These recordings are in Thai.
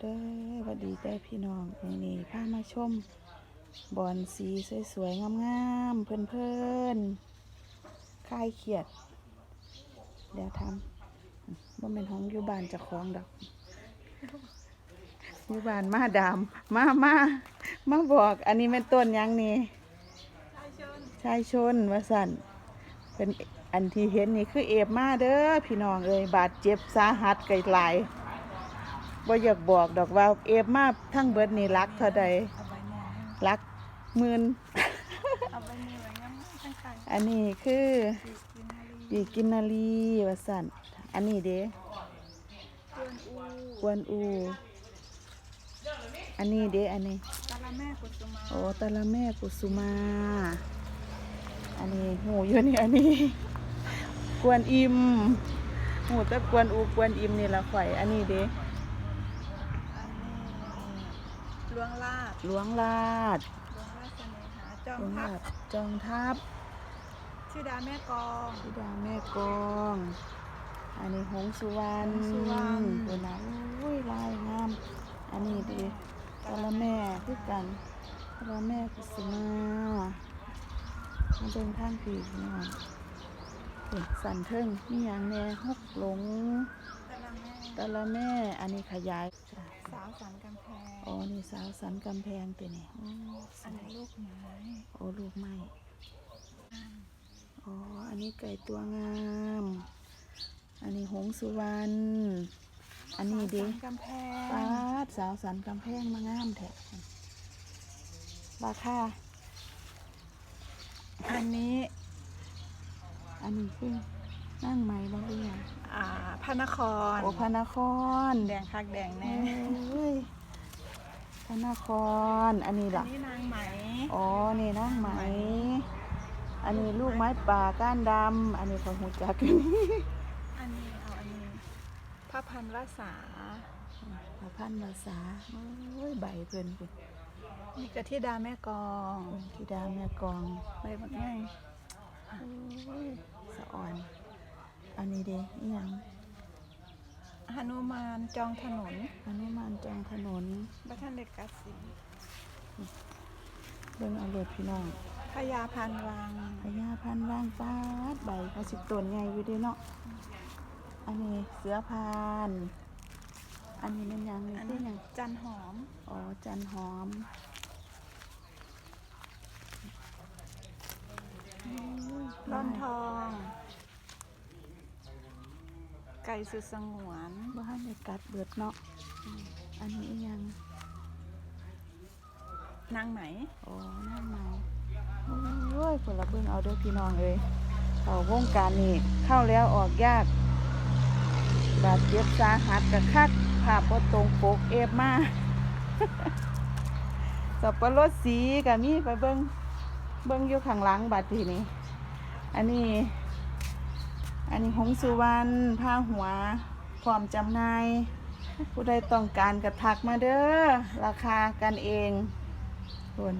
เด้อวัดดีเด้อพี่น้องนี้พามาชมบอนสีสวยๆงามๆเพื่อนๆคลายเครียด เดี๋ยวทำว่าเป็นห้องอยู่บ้านจะคล้องดอกอยู่บ้านมาดามมามามาบอก อันนี้เป็นต้นยังนี่ชายชนวาสันเป็นอันที่เห็นนี่คือเอฟมาเด้อพี่น้องเอ้ยบาดเจ็บสาหัสไกลหลาย บ่อยากบอกดอกว่าเอฟมาทั้งเบิดนี่รักเท่าใดเอาไว้เนี่ยรักหมื่นเอาไว้เนี่ยไว้งั้นตั้งใจอันนี้คือดีกินนาลีปีกินนารีว่าสันอันนี้เด้กวนอูกวนอู อันนี้เด้อันนี้ตาละแม่กุสุมาโอ้ตะละแม่กุสุมา อันนี้หูอยู่นี่อันนี้กวนอิมหูแตะกวนอูกวนอิมนี่ละข่อยอันนี้เด้ อันนี้ ลวงลาดหลวงลาดลวงลาดเสน่หาจอหลมวงพัลาบดจองทัพชื่อดาแม่กอง ธิดาแม่กอง อันนี้หงสุวรรณหงสุวรรณ ตัวนะอุ้ยลายงาม อันนี้เด้ตะละแม่คือกันตะละแม่กุสุมามาเดินทางผีพี่น้องเห็นสันเทิงนี่อย่างแน่ฮกหลง ตาละแม่ตะละแม่ อันนี้ขยายจ้ะสาวสันกำแพงอ๋อนี่สาวสันกำแพงตัวนี้โอ้สอันวยนี้ลูกไม้โอ้ลูกไม้อ๋ออันนี้ไก่ตัวงาม อันนี้หงสุวรรณอันนี้เดิ สาวสันกำแพงปาดสาวสันกำแพงมางามแท้ราคาอันนี้อันนี้คือนั่งไหมบ้างหรือยังอ่าพ ระนคร โอ้พระนครแดงคักแดงเอแน่้ยพระนคร อันนี้อัล่ะนนี้นางไหม อ๋อ นี่นั่งไหม อันนี้ลูกไม้ป่าก้านดำ อันนี้ของหูจัก อันนี้เอาอันนี้พระพันวษาพระพันภาษาโอ้ยใบเพิ่นพุ่นนี่กะที่ดาแม่กองธิดาแม่กองใบบักง่ายโอ้ยสะอ่อน อันนี้เด้อีหยัง หนุมานจองถนนอันนี้มันจองถนนบัทันเด็กกัสสิเบิ่งเอารถพี่น้องพญาพันวังพญาพันธุ์ว่างฟ้าดใบเขาสิต้นใหญ่อยู่เด้เนาะอันนี้เสือพาน อันนี้มันหยังนี่อันคือนี้หยังจันหอมอ๋อจันหอมโอ้ยร่อนทอง ไก่สุดสงวนบ้านในกัดเบิดเนาะอืมอันนี้อีหยังนางไหมอ๋อนั่นไงโอ้ยคนละเบิ่งเอาเด้อพี่น้องเอ้ยเข้าวงการนี่เข้าแล้วออกยากบาดเจ็บสาหัสกะคักภาพบ่ตรงปกเอฟมาสับปะรดสีก็มีไปเบิ่งเบิ่งอยู่ข้างหลังบาดทีนี้ อันนี้ อันนี้หงสุวรรณผ้าหัวพร้อมจำหน่ายผู้ใดต้องการกระทักมาเด้อ ราคากันเองคุน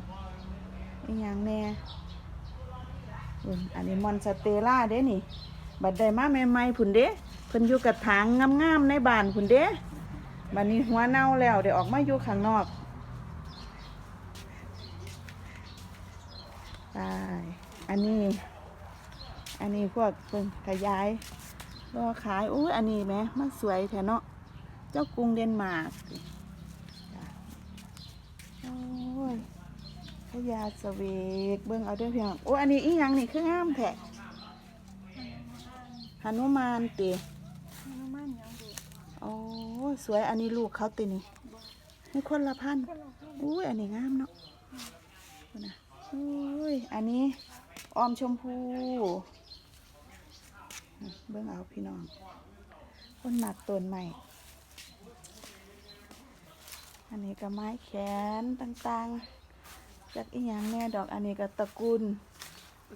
อีหยังแน่คุนอันนี้มอนสเตล่าเด้นี่ บัดได้มาใหม่ๆผุนเด้เพิ่นอยู่กระถางงามๆในบ้านผุนเด้บัดนี้หัวเน่าแล้วเดี๋ยวออกมาอยู่ข้างนอกตายอันนี้ อันนี้พวกเพิ่นขยายรอขายอุ้ยอันนี้แหมมันสวยแท้เนาะเจ้ากรุงเดนมาร์กจ้ะโอ้ยพญาสเวกเบิ่งเอาเด้อพี่น้องโอ้ยอันนี้อีหยังนี่คืองามแท้หนุมานติหนุมานยังดูโอ้ยสวยอันนี้ลูกเขาตินี่นี่คนละพันอุ้ยอันนี้งามเนาะดูนะอุ้ยอันนี้ออมชมพู เบิ่งเอาพี่น้องคนหนักต้นใหม่ อันนี้ก็ไม้แขนต่างๆ จากอีหยังแน่ดอก อันนี้ก็ตระกูล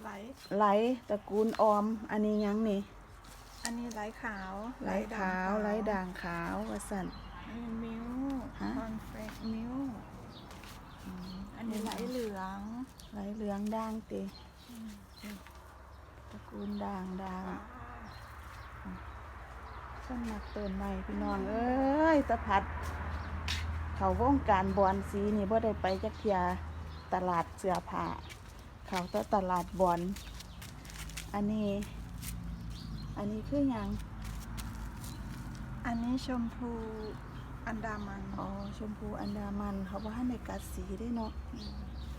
ไหลไหลตระกูลออม อันนี้หยังนี่อันนี้ไหลขาวไหลขาวไหลด่างขาวว่าสั่นอันนี้มิ้วฮะคอนเฟกมิ้วอันนี้ไหลเหลืองไหลเหลืองด่างติตระกูลด่างด่าง คนหนักต้นใหม่พี่น้องเอ้ยสะพัด เขาวงการบอนสีนี่บ่ได้ไปจักเทียตลาดเสื้อผ้าเขาแต่ตลาดบอนอันนี้ อันนี้คือหยังอันนี้ชมพูอันดามันอ๋อชมพูอันดามันเขาว่าให้ในกัดสีได้เนาะ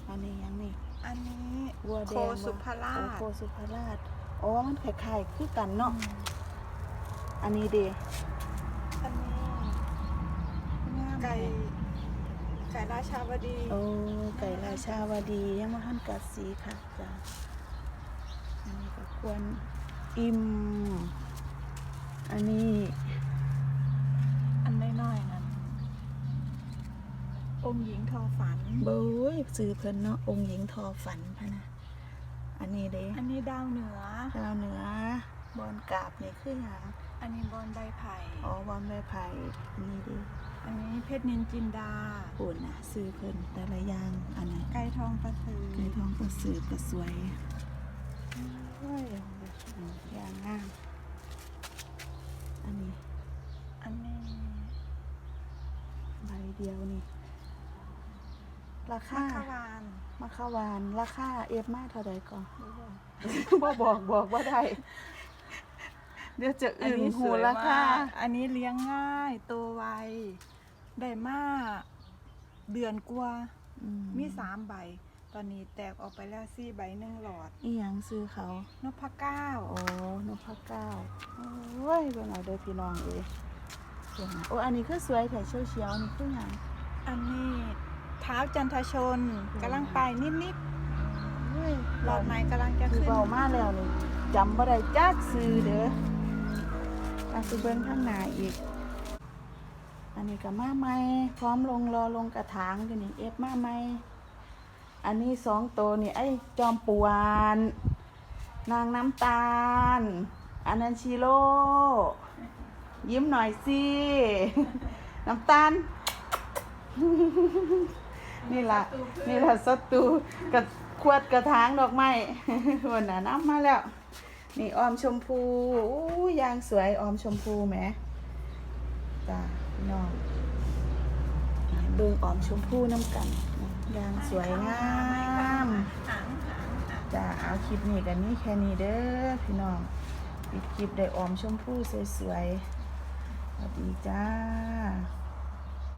อันนี้หยังนี่อันนี้วัวแดโคงสุภราโอ้ชโคสุภราชอ๋อมันคล้ายๆคือกันเนาะ อืมอันนี้เดอันนี้ไก่ไก่ราชาวดี โอ้ไก่ราชาวดียังมาหันกัดสีค่ะจ้ะอันนี้ก็ควรอิ่มอันนี้ อันน้อยๆนั้นองค์หญิงทอฝันเบ้ยซื้อเพิ่นเนาะองค์หญิงทอฝันพะนะอันนี้เด้อันนี้ดาวเหนือดาวเหนือบอนกราบนี่คือหยัง อันนี้บอลใบไผ่อ๋อบอนใบไผ่อันนี้เดิอันนี้เพชรนินจินดาปุ่นนะซื้อเพิ่นแต่ละอย่างอันไหนไก่ทองประเสริฐไก่ทองก็สืบก็สวยโอ้ยอย่างงามอันนี้ อันนี้ใบเดียวนี่รามัคาคควานมะขาวาน ราคาเอฟมาเท่าใดก่อนบ่บอกบอกว่าได้ เดี๋ยวจะอึ่งหูราคาอันนี้เลี้ยงง่ายโตวไว ได้มาก เดือนกว่าอืมีสามใบ ตอนนี้แตกออกไปแล้วสี่ใบหนึ่งหลอด อีหยังซื้อเขา นพเก้า โอ้นพเก้าโอ้ยเบิ่งเอาเด้อพี่น้องเอ้ยเบิ่งเอาโอ้อันนี้คือสวยแต่เชียวๆนี่คือหยังอันนี้เท้าจันทชนกำลังไปนิดเฮ้ยๆหลอดใหม่กำลังจะคือขึ้น เบามาแล้วนี่จำบ่ได้จักซื้อเด้อ อาสิเบิ่งข้างหน้าอีก อันนี้ก็มาใหม่พร้อมลงรอลงกระถางอยู่นี่เอฟมาใหม่อันนี้สองตัวนี่ไอ้จอมปวน นางน้ำตาล อันนั้นชิโร่ยิ้มหน่อยสิ น้ำตาล นี่ล่ะ นี่ล่ะสตูกับขวดกระถางดอกไม้วันน่ะน้ำมาแล้ว นี่ออมชมพูยางสวยออมชมพูแหมจ้าพี่น้องเบิ่งออมชมพูน้ำกันยางสวยงามจ้าเอาคลิปนี้กันนี่แค่นี้เด้อพี่น้องปิดคลิปได้ออมชมพูสวยๆสวัสดีจ้า